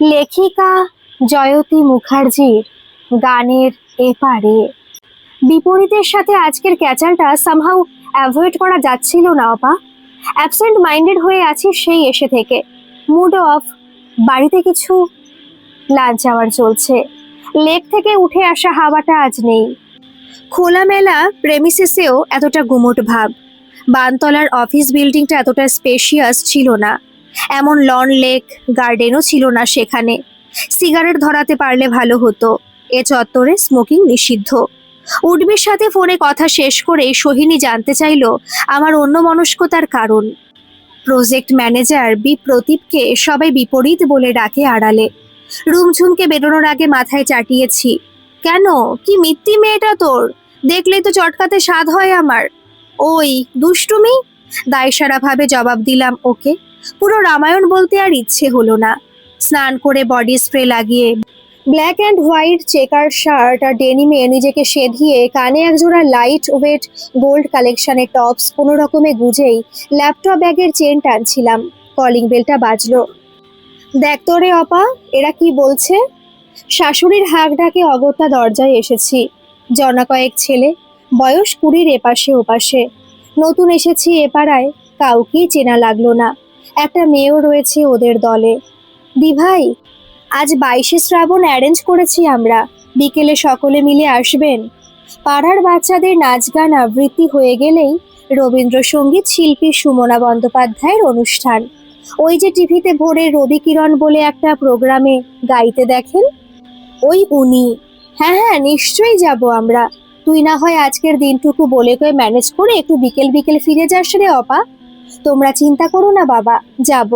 লেখিকা জয়তী মুখার্জির গানের এপারে। বিপরীতের সাথে আজকের ক্যাচালটা সামহাউ অ্যাভয়েড করা যাচ্ছিল না, অপা। অ্যাবসেন্ট মাইন্ডেড হয়ে আছি সেই এসে থেকে। মুড অফ বাড়িতে কিছু লাঞ্চ আওয়ার চলছে। লেক থেকে উঠে আসা হাওয়াটা আজ নেই। খোলামেলা প্রেমিসেসেও এতটা গুমোট ভাব। বানতলার অফিস বিল্ডিংটা এতটা স্পেশিয়াস ছিল না। এমন লন লেক গার্ডেনও ছিল না সেখানে। সিগারেট ধরাতে পারলে ভালো হতো। এ চত্বরে স্মোকিং নিষিদ্ধ। উর্বির সাথে ফোনে কথা শেষ করে সোহিনী জানতে চাইল, আমার অন্য মনস্কতার কারণ। প্রজেক্ট ম্যানেজার বি প্রদীপকে সবাই বিপরীত বলে ডাকে আড়ালে। রুমঝুমকে বেরোনোর আগে মাথায় চাটিয়েছি। কেন? কি মিত্তি মেয়েটা তোর? দেখলেই তো চটকাতে স্বাদ হয় আমার। ওই, দুষ্টুমি? দায়সারাভাবে জবাব দিলাম ওকে। পুরো রামায়ণ বলতে আর ইচ্ছে হলো না। স্নান করে বডি স্প্রে লাগিয়ে black and white checker shirt আর ডেনিমে নিজেকে সেধিয়ে কানে একজোড়া লাইট ওয়েট গোল্ড কালেকশনের টপস কোনো রকমে গুজেই ল্যাপটপ ব্যাগের চেন টানছিলাম। কলিং বেলটা বাজলো। দেখ তো রে অপা, এরা কি বলছে? শাশুড়ির হাঁক ডাকে অগত্যা দরজায় এসেছি। জনা কয়েক ছেলে, বয়স কুড়ির এপাশে ওপাশে। নতুন এসেছি এ পাড়ায় কাউকেই চেনা লাগল না। একটা মেয়েও রয়েছে ওদের দলে। দি ভাই, আজ বাইশে শ্রাবণ অ্যারেঞ্জ করেছি আমরা। বিকেলে সকলে মিলে আসবেন। পাড়ার বাচ্চাদের নাচ গান আবৃত্তি হয়ে গেলেই রবীন্দ্রসঙ্গীত শিল্পী সুমনা বন্দ্যোপাধ্যায়ের অনুষ্ঠান। ওই যে টিভিতে ভোরে রবি কিরণ বলে একটা প্রোগ্রামে গাইতে দেখেন? ওই উনি। হ্যাঁ হ্যাঁ নিশ্চয়ই যাব আমরা। তুই না হয় আজকের দিনটুকু বলে কয়ে ম্যানেজ করে একটু বিকেল বিকেল ফিরে যাস রে অপা। তোমরা চিন্তা করো না, বাবা, যাব।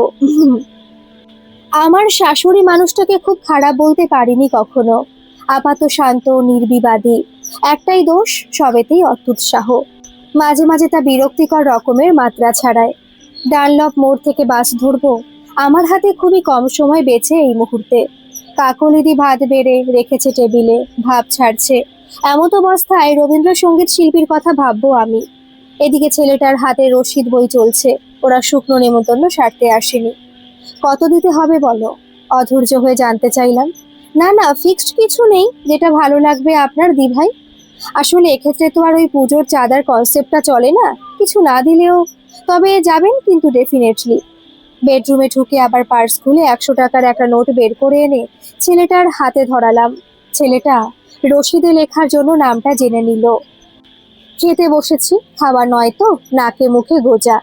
আমার শাশুড়ি মানুষটাকে খুব খারাপ বলতে পারিনি কখনো। আপাত শান্ত, নির্বিবাদী, একটাই দোষ, সবেতেই অত্যুৎসাহ মাঝে মাঝে তা বিরক্তিকর রকমের মাত্রা ছাড়ায়। ডানলপ মোড় থেকে বাস ধরবো, আমার হাতে খুবই কম সময় বেঁচে এই মুহূর্তে। কাকলিদি ভাত বেড়ে রেখেছে টেবিলে, ভাব ছাড়ছে। এমত অবস্থায় রবীন্দ্রসঙ্গীত শিল্পীর কথা ভাববো আমি। এদিকে ছেলেটার হাতে রশিদ বই চলছে। ওরা শুকনো নেমন্তন্ন সারতে আসেনি। কত দিতে হবে বলো? অধৈর্য হয়ে জানতে চাইলাম। না না ফিক্সড কিছু নেই, যেটা ভালো লাগবে আপনার দিভাই। আসলে এক্ষেত্রে তো আর ওই পুজোর চাঁদার কনসেপ্টটা চলে না, কিছু না দিলেও। তবে যাবেন কিন্তু ডেফিনেটলি বেডরুমে ঢুকে আবার পার্স খুলে একশো টাকার একটা নোট বের করে এনে ছেলেটার হাতে ধরালাম। ছেলেটা রশিদে লেখার জন্য নামটা জেনে নিল। খেতে বসেছি, খাবার নয় তো, নাকে মুখে গোজা।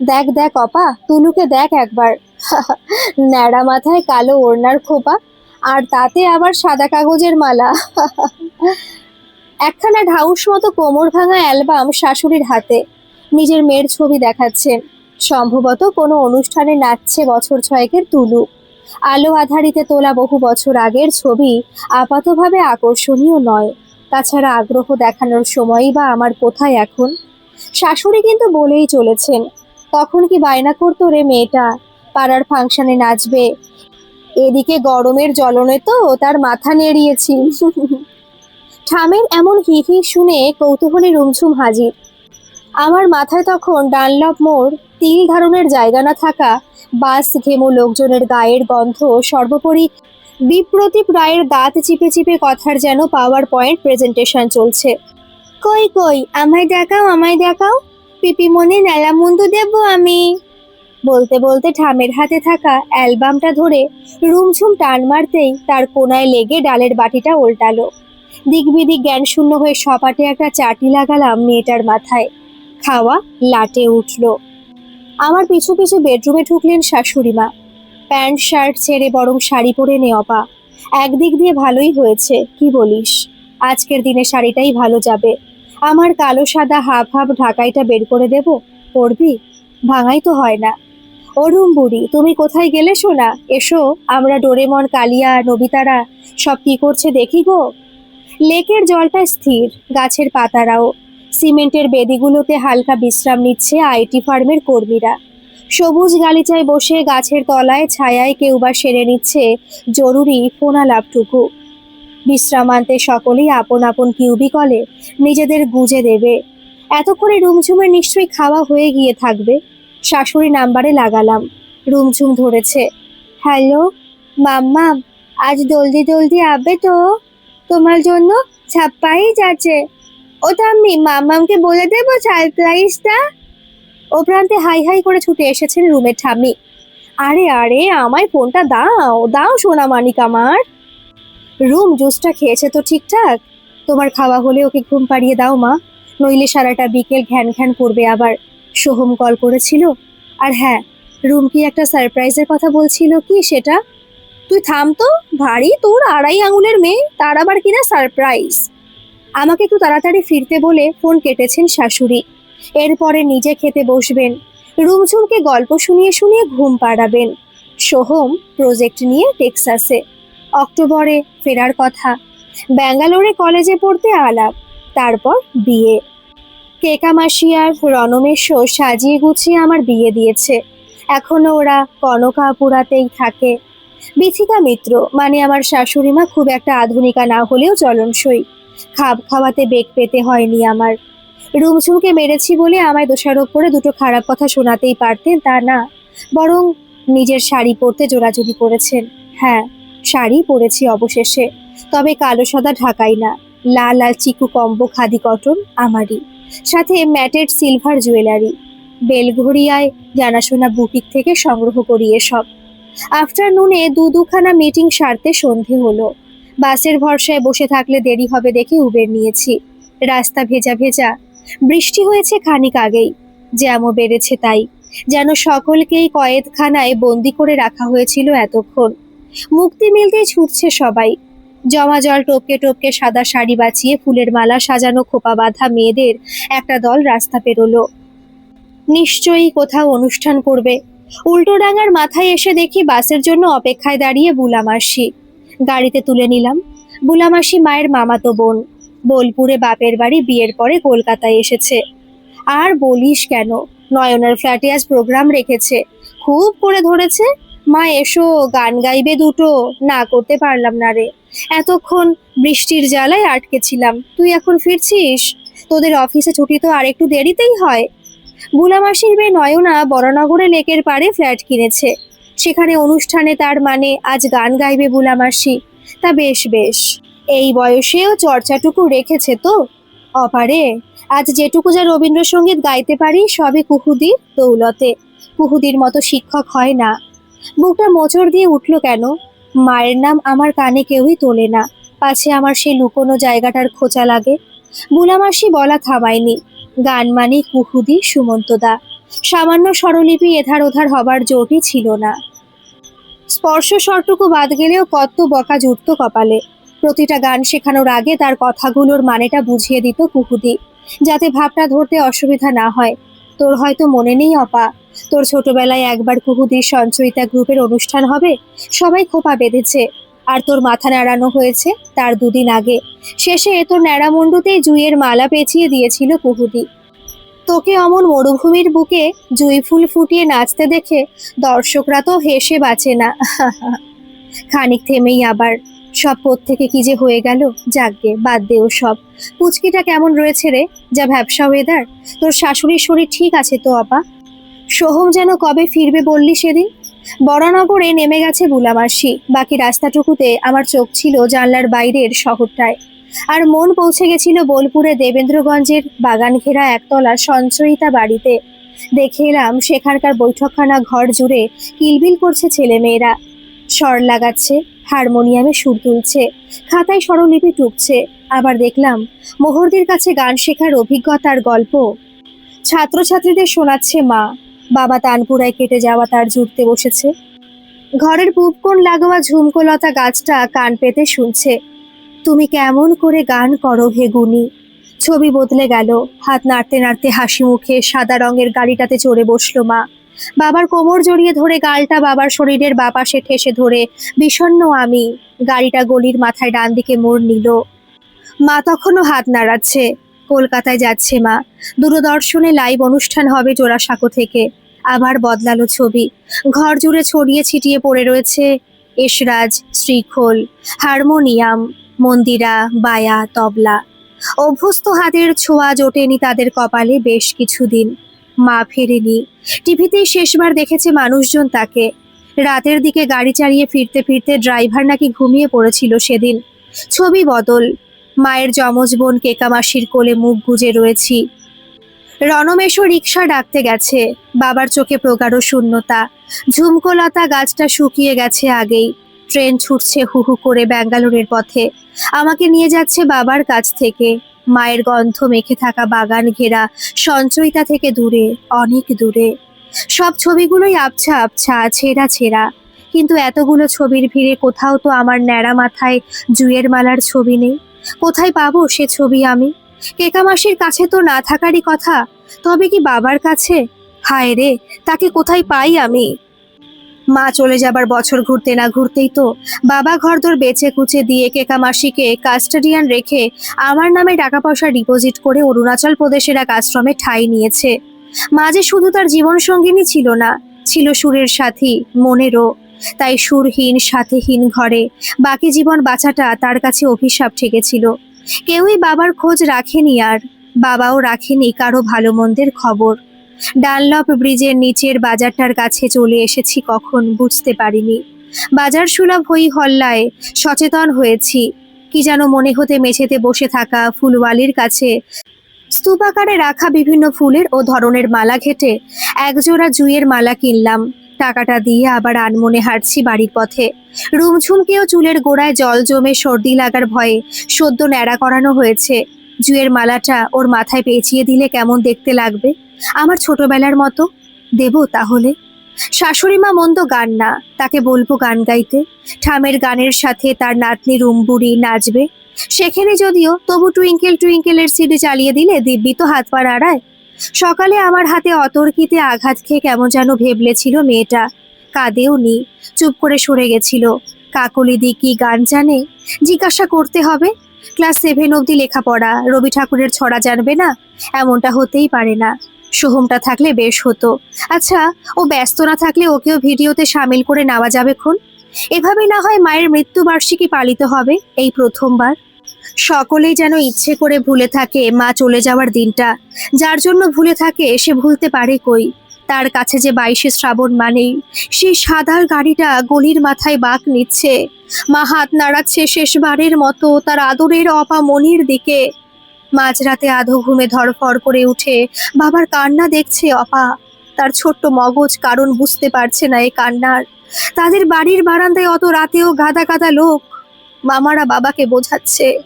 দেখ দেখ, অপা তুলুকে দেখ একবার। ন্যাড়া মাথায় কালো ওড়নার খোপা, আর তাতে আবার সাদা কাগজের মালা। একখানা ঢাউস মতো কোমর ভাঙা অ্যালবাম শাশুড়ির হাতে। নিজের মেয়ের ছবি দেখাচ্ছেন সম্ভবত কোনো অনুষ্ঠানে নাচছে বছর ছয়েকের তুলু। আলো আধারিতে তোলা বহু বছর আগের ছবি আপাতভাবে আকর্ষণীয় নয়। তাছাড়া আগ্রহ দেখানোর সময়ই বা আমার কোথায় এখন? শাশুড়ি কিন্তু বলেই চলেছেন তখন কি বায়না করতো রে মেয়েটা? পাড়ার ফাংশনে নাচবে। এদিকে গরমের জ্বলনে তো তার মাথা নেড়িয়েছি। ঠামের এমন হি হি শুনে কৌতূহলী রুমঝুম হাজির। আমার মাথায় তখন ডানলপ মোড়, তিল ধারণের জায়গা না থাকা, বাস ঘেমো লোকজনের গায়ের গন্ধ, সর্বোপরি বিপ্রদীপ রায়ের দাঁত চিপে চিপে কথার যেন পাওয়ার পয়েন্ট প্রেজেন্টেশন চলছে। কই কই, আমায় দেখাও আমায় দেখাও। পিপিমণি নেলামুন্দু দেব আমি। বলতে বলতে ঠামের হাতে থাকা অ্যালবামটা ধরে রুমঝুম টান মারতেই তার কোনায় লেগে ডালের বাটিটা উল্টালো। দিকবিদিক জ্ঞান শূন্য হয়ে সপাটে একটা চাটি লাগালাম মেয়েটার মাথায়। খাওয়া লাটে উঠল। আমার পিছু পিছু বেডরুমে ঢুকলেন শাশুড়ি মা। প্যান্ট, শার্ট ছেড়ে বরং শাড়ি পরে নে অপা একদিক দিয়ে ভালোই হয়েছে, কি বলিস? আজকের দিনে শাড়িটাই ভালো যাবে। আমার কালো সাদা হাফ হাফ ঢাকাইটা বের করে দেব পরবি ভাঙাই তো হয় না। অরুম বুড়ি, তুমি কোথায় গেলে শোনা এসো, আমরা ডোরেমন, কালিয়া, নবিতারা, সব কি করছে দেখি গো। লেকের জলটা স্থির, গাছের পাতারাও। সিমেন্টের বেদিগুলোতে হালকা বিশ্রাম নিচ্ছে আইটি ফার্মের কর্মীরা। সবুজ গালিচায় বসে গাছের তলায় ছায়ায় কেউ বা সেরে নিচ্ছে জরুরি ফোনালাপটুকু। বিশ্রামান্তে সকলেই আপন আপন কিউবিকলে নিজেদের গুজে দেবে। এতক্ষণে রুমঝুমের নিশ্চয়ই খাওয়া হয়ে গিয়ে থাকবে। শাশুড়ি নাম্বারে লাগালাম। রুমঝুম ধরেছে, হ্যালো, মাম্মা, আজ জলদি জলদি আবে তো। তোমার জন্য ছাপ্পাই যাচ্ছে। ও ঠাম্মি মাম্মামকে বলে দেবো সারপ্রাইজটা ও প্রান্তে হাই হাই করে ছুটে এসেছেন রুমের ঠাম্মি। আরে আরে, আমায় ফোনটা দাও দাও সোনা মানিক আমার। রুম জুসটা খেয়েছে তো ঠিকঠাক? তোমার খাওয়া হলে ওকে ঘুম পাড়িয়ে দাও মা। নইলে সারাটা বিকেল ঘ্যান ঘ্যান করবে আবার। সোহম কল করেছিল। আর হ্যাঁ রুম কি একটা সারপ্রাইজের কথা বলছিল কি সেটা? তুই থাম তো, ভারী তোর আড়াই আঙুলের মেয়ে, তার আবার কিনা সারপ্রাইজ। আমাকে একটু তাড়াতাড়ি ফিরতে বলে ফোন কেটেছেন শাশুড়ি। এরপরে নিজে খেতে বসবেন। রুমঝুমকে গল্প শুনিয়ে শুনিয়ে ঘুম পাড়াবেন। সোহম প্রজেক্ট নিয়ে টেক্সাসে। অক্টোবরে ফেরার কথা। ব্যাঙ্গালোরে কলেজে পড়তে আলাপ, তারপর বিয়ে। কেকা মাসি আর রণমেশও সাজিয়ে গুছিয়ে আমার বিয়ে দিয়েছে। এখনও ওরা কনকাপুরাতেই থাকে। বিথিকা মিত্র মানে আমার শাশুড়ি মা, খুব একটা আধুনিকা না হলেও চলনসই। খাপ খাওয়াতে বেগ পেতে হয়নি আমার। রুমঝুমকে মেরেছি বলে আমায় দোষারোপ করে দুটো খারাপ কথা শোনাতেই পারতেন তা না, বরং নিজের শাড়ি পরতে জোরাজুরি করেছেন। হ্যাঁ শাড়ি পরেছি অবশেষে। তবে কালো সাদা ঢাকাই না, লাল আর চিকু কম্বো খাদি কটন আমারই। সাথে ম্যাটেড সিলভার জুয়েলারি। বেলঘড়িয়ায় জানাশোনা বুটিক থেকে সংগ্রহ করি এসব। আফটারনুনে দু দুখানা মিটিং সারতে সন্ধে হলো। বাসের ভরসায় বসে থাকলে দেরি হবে দেখে উবের নিয়েছি। রাস্তা ভেজা ভেজা। বৃষ্টি হয়েছে খানিক আগেই। জ্যামও বেড়েছে তাই। যেন সকলকেই কয়েদখানায় বন্দি করে রাখা হয়েছিল এতক্ষণ। মুক্তি মিলতেই ছুটছে সবাই। জমা জল টপকে টপকে সাদা শাড়ি বাঁচিয়ে ফুলের মালা সাজানো খোপা বাঁধা মেয়েদের একটা দল রাস্তা পেরোলো। নিশ্চয়ই কোথাও অনুষ্ঠান করবে। উল্টো ডাঙার মাথায় এসে দেখি বাসের জন্য অপেক্ষায় দাঁড়িয়ে বুলামাসি। গাড়িতে তুলে নিলাম। বুলামাসি মায়ের মামাতো বোন। বোলপুরে বাপের বাড়ি বিয়ের পরে কলকাতায় এসেছে। আর বলিস কেন, নয়নার ফ্ল্যাটে আজ প্রোগ্রাম রেখেছে। খুব করে ধরেছে। মা, এসো, গান গাইবে দুটো। না, করতে পারলাম না রে। এতক্ষণ বৃষ্টির জ্বালায় আটকেছিলাম। তুই এখন ফিরছিস? তোদের অফিসে ছুটি তো আর একটু দেরিতেই হয়। বুলামাসির মেয়ে নয়না বড়নগরে লেকের পাড়ে ফ্ল্যাট কিনেছে। সেখানে অনুষ্ঠানে তার মানে আজ গান গাইবে বুলামাসি। তা বেশ বেশ। এই বয়সেও চর্চাটুকু রেখেছে তো? অপারে, আজ যেটুকু যা রবীন্দ্রসঙ্গীত গাইতে পারি সবে কুহুদির দৌলতে। কুহুদির মতো শিক্ষক হয় না। বুকটা মোচড় দিয়ে উঠল কেন? মায়ের নাম আমার কানে কেউই তোলে না। পাছে আমার সেই লুকোনো জায়গাটার খোঁচা লাগে। বুলামাসি বলা থামায়নি। গান মানে কুহুদি সুমন্তদা। সামান্য স্বরলিপি এধার ওধার হবার জোটই ছিল না। স্পর্শ স্বরটুকু বাদ গেলেও কত বকা জুটত কপালে। প্রতিটা গান শেখানোর আগে তার কথাগুলোর মানেটা বুঝিয়ে দিত কুহুদি, যাতে ভাবটা ধরতে অসুবিধা না হয়। তোর হয়তো মনে নেই, অপা। তোর ছোটবেলায় একবার কুহুদির সঞ্চয়িতা গ্রুপের অনুষ্ঠান হবে? সবাই খোপা বেঁধেছে। আর তোর মাথা নাড়ানো হয়েছে? তার দুদিন আগে। শেষে তোর ন্যাড়ামুন্ডুতেই জুইয়ের মালা পেঁচিয়ে দিয়েছিল কুহুদি। তোকে অমন মরুভূমির বুকে জুই ফুল ফুটিয়ে নাচতে দেখে দর্শকরা তো হেসে বাঁচে না। খানিক থেমেই আবার সব পথ থেকে কি যে হয়ে গেল? যাকগে বাদ দেও সব। পুচকিটা কেমন রয়েছে রে? যা ভ্যাবসা ওয়েদার তোর শাশুড়ির শরীর ঠিক আছে তো, আপা? সোহম যেন কবে ফিরবে বললি সেদিন? বড়নগরে নেমে গেছে বুলামাসি বাকি রাস্তাটুকুতে আমার চোখ ছিল জানলার বাইরের শহরটায়। আর মন পৌঁছে গেছিল বোলপুরে দেবেন্দ্রগঞ্জের বাগান ঘেরা একতলা সঞ্চয়িতা বাড়িতে। দেখে এলাম সেখানকার বৈঠকখানা ঘর জুড়ে কিলবিল করছে ছেলেমেয়েরা। স্বর লাগাচ্ছে, হারমোনিয়ামে সুর তুলছে, খাতায় স্বরলিপি টুকছে। আবার দেখলাম মোহরদের কাছে গান শেখার অভিজ্ঞতার গল্প। ছাত্রছাত্রীদের শোনাচ্ছে মা। বাবা তানপুরায় কেটে যাওয়া তার জুড়তে বসেছে। ঘরের পূব কোণ লাগোয়া ঝুমকোলতা গাছটা কান পেতে শুনছে। তুমি কেমন করে গান করো হে গুনি ছবি বদলে গেল। হাত নাড়তে নাড়তে হাসি মুখে সাদা রঙের গাড়িটাতে চড়ে বসল মা। বাবার কোমর জড়িয়ে ধরে গালটা বাবার শরীরের বাপাশে ঠেসে ধরে বিষণ্ণ আমি। গাড়িটা গলির মাথায় ডান দিকে মোড় নিল। মা তখনও হাত নাড়াচ্ছে। কলকাতায় যাচ্ছে মা। দূরদর্শনে লাইভ অনুষ্ঠান হবে জোড়াসাঁকো থেকে। আবার বদলালো ছবি। ঘর জুড়ে ছড়িয়ে ছিটিয়ে পড়ে রয়েছে এসরাজ, শ্রীখোল, হারমোনিয়াম, মন্দিরা, বায়া, তবলা। অভ্যস্ত হাতের ছোঁয়া জোটেনি তাদের কপালে বেশ কিছুদিন। মা ফেরেনি। টিভিতেই শেষবার দেখেছে মানুষজন তাকে। রাতের দিকে গাড়ি চালিয়ে ফিরতে ফিরতে ড্রাইভার নাকি ঘুমিয়ে পড়েছিল সেদিন। ছবি বদল। মায়ের যমজ বোন কেকামাসির কোলে মুখ গুজে রয়েছি। রণমেশও রিক্সা ডাকতে গেছে। বাবার চোখে প্রগাঢ় শূন্যতা। ঝুমকোলতা গাছটা শুকিয়ে গেছে আগেই। ট্রেন ছুটছে হু হু করে ব্যাঙ্গালোরের পথে। আমাকে নিয়ে যাচ্ছে বাবার কাছ থেকে। মায়ের গন্ধ মেখে থাকা বাগান ঘেরা সঞ্চয়িতা থেকে দূরে, অনেক দূরে। সব ছবিগুলোই আবছা আবছা, ছেঁড়া ছেঁড়া। কিন্তু এতগুলো ছবির ভিড়ে কোথাও তো আমার ন্যাড়া মাথায় জুয়ের মালার ছবি নেই। কোথায় পাবো সে ছবি আমি? কেকামাসির কাছে তো না থাকারই কথা, তবে কি বাবার কাছে? হায় রে, তাকে কোথায় পাই আমি? মা চলে যাবার বছর ঘুরতে না ঘুরতেই তো বাবা ঘরদোর বেচে কুচে দিয়ে কেকা মাসিকে কাস্টাডিয়ান রেখে আমার নামে টাকা পয়সা ডিপোজিট করে অরুণাচল প্রদেশের এক আশ্রমে ঠাঁই নিয়েছে। মা যে শুধু তার জীবন সঙ্গিনী ছিল না, ছিল সুরের সাথী, মনেরও। তাই সুরহীন সাথেহীন ঘরে বাকি জীবন বাঁচাটা তার কাছে অভিশাপ ঠেকেছিল। কেউই বাবার খোঁজ রাখেনি আর বাবাও রাখেনি কারও ভালো মন্দের খবর। ডানলপ ব্রিজের নিচের বাজারটার কাছে চলে এসেছি কখন বুঝতে পারিনি। বাজার সুলভ হই হল্লায় সচেতন হয়েছি। কি যেন মনে হতে মেঝেতে বসে থাকা ফুলওয়ালির কাছে স্তূপাকারে রাখা বিভিন্ন ফুলের ও ধরনের মালা ঘেটে একজোড়া জুঁয়ের মালা কিনলাম। টাকাটা দিয়ে আবার আনমনে হাঁটছি বাড়ির পথে। রুমঝুমকেও চুলের গোড়ায় জল জমে সর্দি লাগার ভয়ে সদ্য ন্যাড়া করানো হয়েছে। জুয়ের মালাটা ওর মাথায় পেঁচিয়ে দিলে কেমন দেখতে লাগবে? আমার ছোটবেলার মতো? দেব তাহলে? শাশুড়ি মা মন্দ গান না, তাকে বলব গান গাইতে। ঠামের গানের সাথে তার নাতনি রুমবুড়ি নাচবে। সেখানে যদিও তবু টুইঙ্কেল টুইঙ্কেলের সিডি চালিয়ে দিলে দিব্যি তো হাত পা নাড়ায়। সকালে আমার হাতে অতর্কিতে আঘাত খেয়ে কেমন যেন ভেবলেছিল মেয়েটা। কাঁদেও নি, চুপ করে সরে গেছিল। কাকলি দি কি গান জানে? জিজ্ঞাসা করতে হবে। ক্লাস সেভেন অবধি লেখাপড়া, রবি ঠাকুরের ছড়া জানবে না? এমনটা হতেই পারে না। সোহমটা থাকলে বেশ হতো। আচ্ছা ও ব্যস্ত না থাকলে ওকেও ভিডিওতে সামিল করে নেওয়া যাবে খুন? এভাবে না হয় মায়ের মৃত্যুবার্ষিকী পালিত হবে, এই প্রথমবার। সকলেই যেন ইচ্ছে করে ভুলে থাকে মা চলে যাওয়ার দিনটা। যার জন্য ভুলে থাকে, সে ভুলতে পারে কই? তার কাছে যে বাইশে শ্রাবণ মানেই সেই সাদার গাড়িটা গলির মাথায় বাঁক নিচ্ছে। মা হাত নাড়াচ্ছে শেষবারের মতো তার আদরের অপা মনির দিকে। মাঝরাতে আধো ঘুমে ধরফর করে উঠে বাবার কান্না দেখছে অপা। তার ছোট্ট মগজ কারণ বুঝতে পারছে না এই কান্নার। তাদের বাড়ির বারান্দায় অত রাতেও গাদা গাদা লোক। মামারা বাবাকে বোঝাচ্ছে।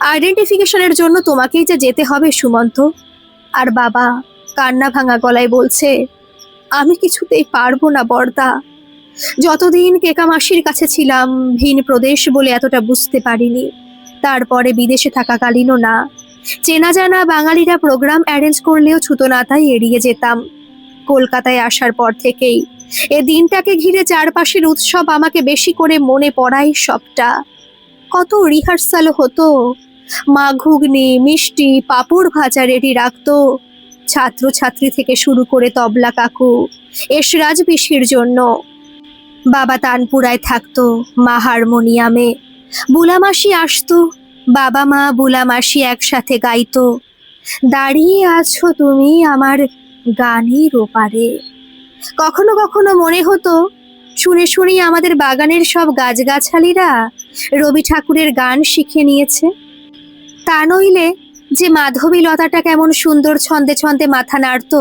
আইডেন্টিফিকেশনের জন্য তোমাকেই যে যেতে হবে, সুমন্ত। আর বাবা, কান্না ভাঙা গলায় বলছে, আমি কিছুতেই পারব না, বর্দা। যতদিন কেকা মাসির কাছে ছিলাম, ভিন প্রদেশ বলে এতটা বুঝতে পারিনি। তারপরে বিদেশে থাকাকালীনও না। চেনা জানা বাঙালিরা প্রোগ্রাম অ্যারেঞ্জ করলেও ছুতো না তাই এড়িয়ে যেতাম। কলকাতায় আসার পর থেকেই এ দিনটাকে ঘিরে চারপাশের উৎসব আমাকে বেশি করে মনে পড়াই সবটা। কত রিহার্সাল হতো। মা ঘুগনি, মিষ্টি, পাঁপড় ভাজা রেডি রাখতো। ছাত্রছাত্রী থেকে শুরু করে তবলা কাকু, এসরাজ পিসির জন্য। বাবা তানপুরায় থাকতো, মা হারমোনিয়ামে। বুলামাসি আসতো, বাবা মা বুলামাসি একসাথে গাইতো। দাঁড়িয়ে আছো তুমি আমার গানের ওপারে। কখনো কখনো মনে হতো শুনে শুনি আমাদের বাগানের সব গাছগাছালিরা রবি ঠাকুরের গান শিখে নিয়েছে। তা নইলে যে মাধবী লতাটা কেমন সুন্দর ছন্দে ছন্দে মাথা নাড়ত,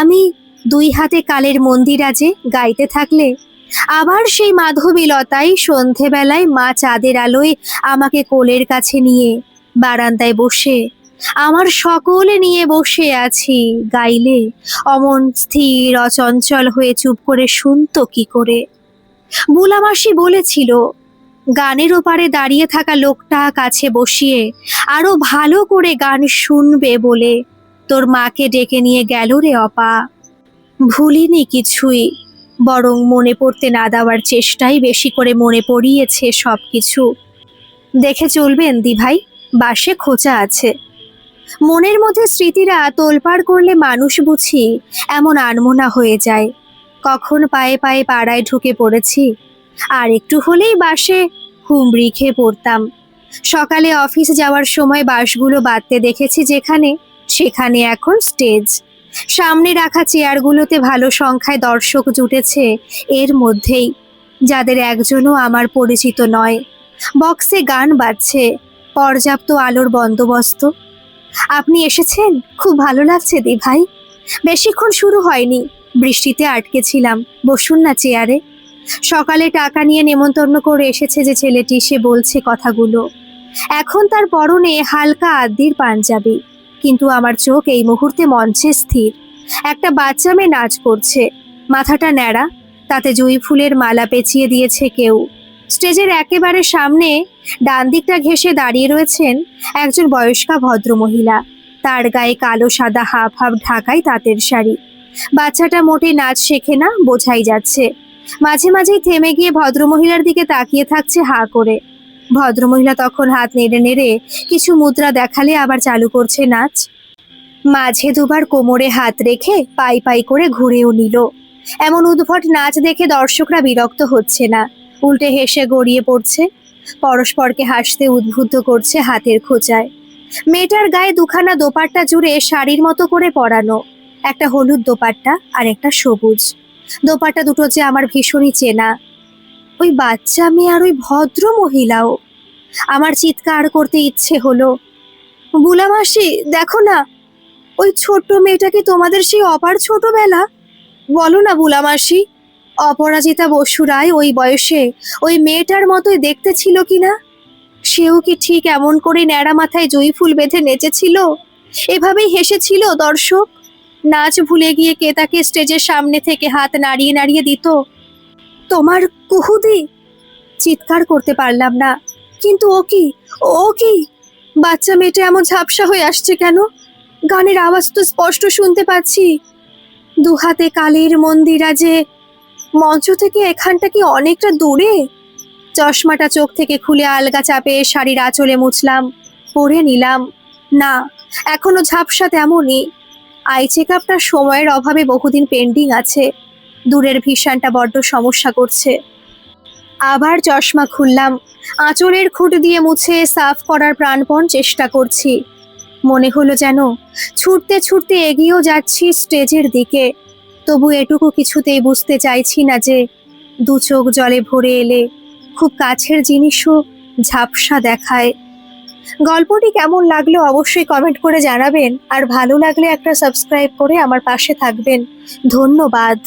আমি দুই হাতে কালের মন্দিরাজে গাইতে থাকলে, আবার সেই মাধবী লতাই সন্ধেবেলায় মা চাঁদের আলোয় আমাকে কোলের কাছে নিয়ে বারান্দায় বসে আমার সকলে নিয়ে বসে আছি গাইলে। অমন স্থির অচঞ্চল হয়ে চুপ করে শুনতো কি করে। বুলামাসি বলেছিল, গানের ওপারে দাঁড়িয়ে থাকা লোকটা কাছে বসিয়ে আরও ভালো করে গান শুনবে বলে তোর মাকে ডেকে নিয়ে গেল রে অপা। ভুলিনি কিছুই, বরং মনে পড়তে না দেওয়ার চেষ্টাই বেশি করে মনে পড়িয়েছে সব কিছু দেখে চলবেন দিভাই, বাসে খোঁচা আছে। মনের মধ্যে স্মৃতিরা তোলপাড় করলে মানুষ বুঝি এমন আনমোনা হয়ে যায়। কখন পায়ে পায়ে পাড়ায় ঢুকে পড়েছি, আর একটু হলেই বাসে হুমড়ি খেয়ে পড়তাম। সকালে অফিস যাওয়ার সময় বাসগুলো বাঁধতে দেখেছি যেখানে, সেখানে এখন স্টেজ। সামনে রাখা চেয়ারগুলোতে ভালো সংখ্যায় দর্শক জুটেছে এর মধ্যেই, যাদের একজনও আমার পরিচিত নয়। বক্সে গান বাজছে, পর্যাপ্ত আলোর বন্দোবস্ত। আপনি এসেছেন? খুব ভালো লাগছে দি ভাই। বেশিক্ষণ শুরু হয়নি। বৃষ্টিতে আটকে ছিলাম বসুন না চেয়ারে। সকালে টাকা নিয়ে নেমন্তন্ন করে এসেছে যে ছেলেটি, সে বলছে কথাগুলো। এখন তার পরনে হালকা আদির পাঞ্জাবি। কিন্তু আমার চোখ এই মুহূর্তে মঞ্চে স্থির। একটা বাচ্চা মেয়ে নাচ করছে। মাথাটা ন্যাড়া। তাতে জুঁই ফুলের মালা পেঁচিয়ে দিয়েছে কেউ। স্টেজের একেবারে সামনে ডান দিকটা ঘেঁষে দাঁড়িয়ে রয়েছেন একজন বয়স্কা ভদ্রমহিলা। তার গায়ে কালো, সাদা হাফ হাফ ঢাকাই তাঁতের শাড়ি। বাচ্চাটা মোটে নাচ শেখে না, বোঝাই যাচ্ছে। মাঝে মাঝেই থেমে গিয়ে ভদ্রমহিলার দিকে তাকিয়ে থাকছে হা করে। ভদ্রমহিলা তখন হাত নেড়ে নেড়ে কিছু মুদ্রা দেখালে আবার চালু করছে নাচ। মাঝে দুবার কোমরে হাত রেখে পাই পাই করে ঘুরেও নিল। এমন উদ্ভট নাচ দেখে দর্শকরা বিরক্ত হচ্ছে না। উল্টে হেসে গড়িয়ে পড়ছে। পরস্পরকে হাসতে উদ্বুদ্ধ করছে হাতের খোঁচায়। মেয়েটার গায়ে দুখানা দোপাট্টা জুড়ে শাড়ির মতো করে পরানো। একটা হলুদ দোপাট্টা আর একটা সবুজ। দোপাট্টা দুটো যে আমার ভীষণই চেনা। ওই বাচ্চা মেয়ে আর ওই ভদ্র মহিলাও। আমার চিৎকার করতে ইচ্ছে হলো বুলামাসি দেখো না, ওই ছোট্ট মেয়েটাকে তোমাদের সেই অপার ছোটবেলা? বলো না বুলামাসি অপরাজিতা বসু রায় ওই বয়সে। ওই মেয়েটার মতোই দেখতে ছিল কি না? সেও কি ঠিক এমন করে ন্যাড়া মাথায় জয়ী ফুল বেঁধে নেচেছিল? এভাবেই হেসেছিল দর্শক। নাচ ভুলে গিয়ে কে তাকে স্টেজের সামনে থেকে হাত নাড়িয়ে নাড়িয়ে দিত। তোমার কুহুদি? চিৎকার করতে পারলাম না। কিন্তু ও কি? ও কি? বাচ্চা মেয়েটা এমন ঝাপসা হয়ে আসছে কেন? গানের আওয়াজ তো স্পষ্ট শুনতে পাচ্ছি। দু হাতে কালীর মন্দিরা যে মঞ্চ থেকে এখানটা কি অনেকটা দূরে? চশমাটা চোখ থেকে খুলে আলগা চাপে শাড়ির আঁচলে মুছলাম, পরে নিলাম। না, এখনও ঝাপসা তেমনই। আই চেক আপটা সময়ের অভাবে বহুদিন পেন্ডিং আছে। দূরের ভীষণটা বড্ড সমস্যা করছে। আবার চশমা খুললাম। আঁচলের খুঁট দিয়ে মুছে সাফ করার প্রাণপণ চেষ্টা করছি। মনে হলো যেন ছুটতে ছুটতে এগিয়েও যাচ্ছি স্টেজের দিকে। তবু এটুকু কিছুতেই বুঝতে চাইছি না যে দু চোখ জলে ভরে এলে খুব কাছের জিনিসও ঝাপসা দেখায়। গল্পটি কেমন লাগল অবশ্যই কমেন্ট করে জানাবেন, আর ভালো লাগলে একটা সাবস্ক্রাইব করে আমার পাশে থাকবেন। ধন্যবাদ।